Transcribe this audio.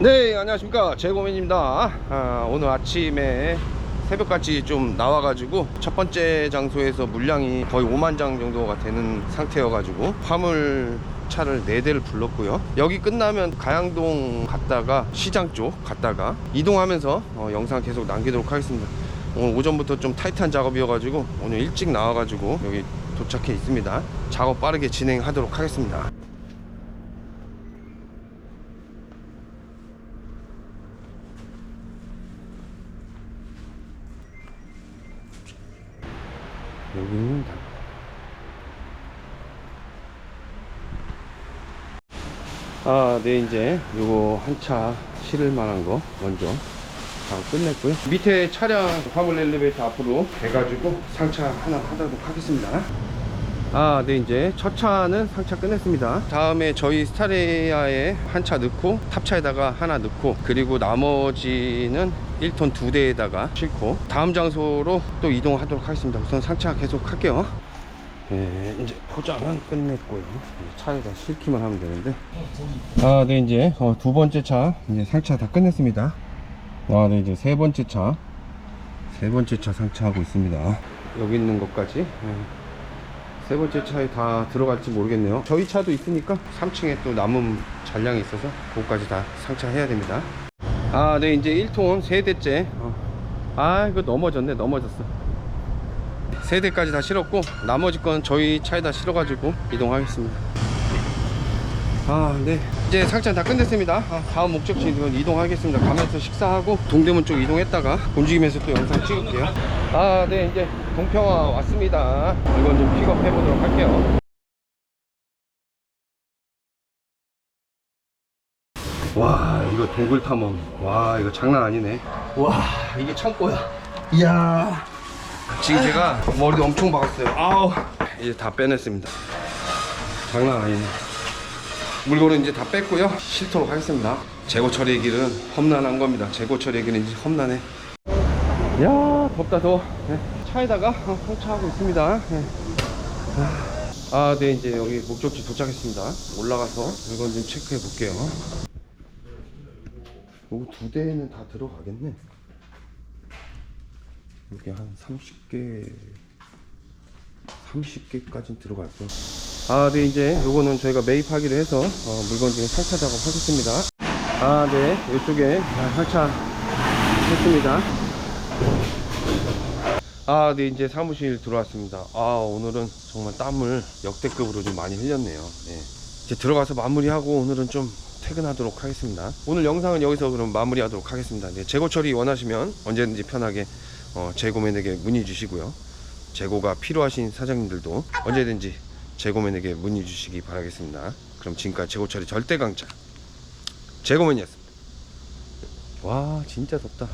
네 안녕하십니까. 재고맨입니다. 아, 오늘 아침에 새벽같이 좀 나와가지고 첫 번째 장소에서 물량이 거의 5만 장 정도가 되는 상태여가지고 화물 차를 4대를 불렀고요. 여기 끝나면 가양동 갔다가 시장 쪽 갔다가 이동하면서 어, 영상 계속 남기도록 하겠습니다. 오늘 오전부터 좀 타이트한 작업이어가지고 오늘 일찍 나와가지고 여기 도착해 있습니다. 작업 빠르게 진행하도록 하겠습니다 여기는 다. 아, 네, 이제 요거 한 차 실을 만한 거 먼저 다 끝냈고요. 밑에 차량 화물 엘리베이터 앞으로 해가지고 상차 하나 하도록 하겠습니다. 아, 네, 이제 첫 차는 상차 끝냈습니다. 다음에 저희 스타레아에 한 차 넣고 탑차에다가 하나 넣고 그리고 나머지는 1톤 두 대에다가 싣고 다음 장소로 또 이동하도록 하겠습니다. 우선 상차 계속 할게요. 네, 이제 포장은 끝냈고요. 차에다 싣기만 하면 되는데. 아, 네, 이제 어, 두 번째 차 이제 상차 다 끝냈습니다. 아, 네, 이제 세 번째 차. 세 번째 차 상차하고 있습니다. 여기 있는 것까지. 네. 세 번째 차에 다 들어갈지 모르겠네요. 저희 차도 있으니까 3층에 또 남은 잔량이 있어서 그것까지 다 상차해야 됩니다. 아, 네, 이제 1톤 세 대째. 어. 아, 이거 넘어졌네, 넘어졌어. 세 대까지 다 실었고, 나머지 건 저희 차에다 실어가지고 이동하겠습니다. 아, 네. 이제 상차 다 끝냈습니다. 아, 다음 목적지로 이동하겠습니다. 가면서 식사하고 동대문 쪽 이동했다가 움직이면서 또 영상 찍을게요. 아, 네. 이제 동평화 왔습니다. 이건 좀 픽업해 보도록 할게요. 와, 이거 동굴 탐험. 와, 이거 장난 아니네. 와, 이게 창고야. 이야. 지금 제가 머리도 엄청 박았어요. 아우. 이제 다 빼냈습니다. 장난 아니네. 물건은 이제 다 뺐고요. 싣도록 하겠습니다. 재고 처리의 길은 험난한 겁니다. 재고 처리의 길은 이제 험난해. 야 덥다 더워. 네. 차에다가 어, 상차하고 있습니다. 네. 아, 네 이제 여기 목적지 도착했습니다. 올라가서 물건 좀 체크해 볼게요. 요거 두 대는 다 들어가겠네. 여기 한 30개 30개까지 들어갈 거요. 아, 네, 이제 요거는 저희가 매입하기로 해서 어, 물건 지금 상차 작업하겠습니다. 아, 네, 이쪽에 상차 했습니다. 아, 네, 이제 사무실 들어왔습니다. 아, 오늘은 정말 땀을 역대급으로 좀 많이 흘렸네요. 네. 이제 들어가서 마무리하고 오늘은 좀 퇴근하도록 하겠습니다. 오늘 영상은 여기서 그럼 마무리하도록 하겠습니다. 네, 재고 처리 원하시면 언제든지 편하게 어, 재고맨에게 문의 주시고요. 재고가 필요하신 사장님들도 언제든지 재고맨에게 문의 주시기 바라겠습니다. 그럼 지금까지 재고 처리 절대 강차 재고맨이었습니다. 와 진짜 덥다.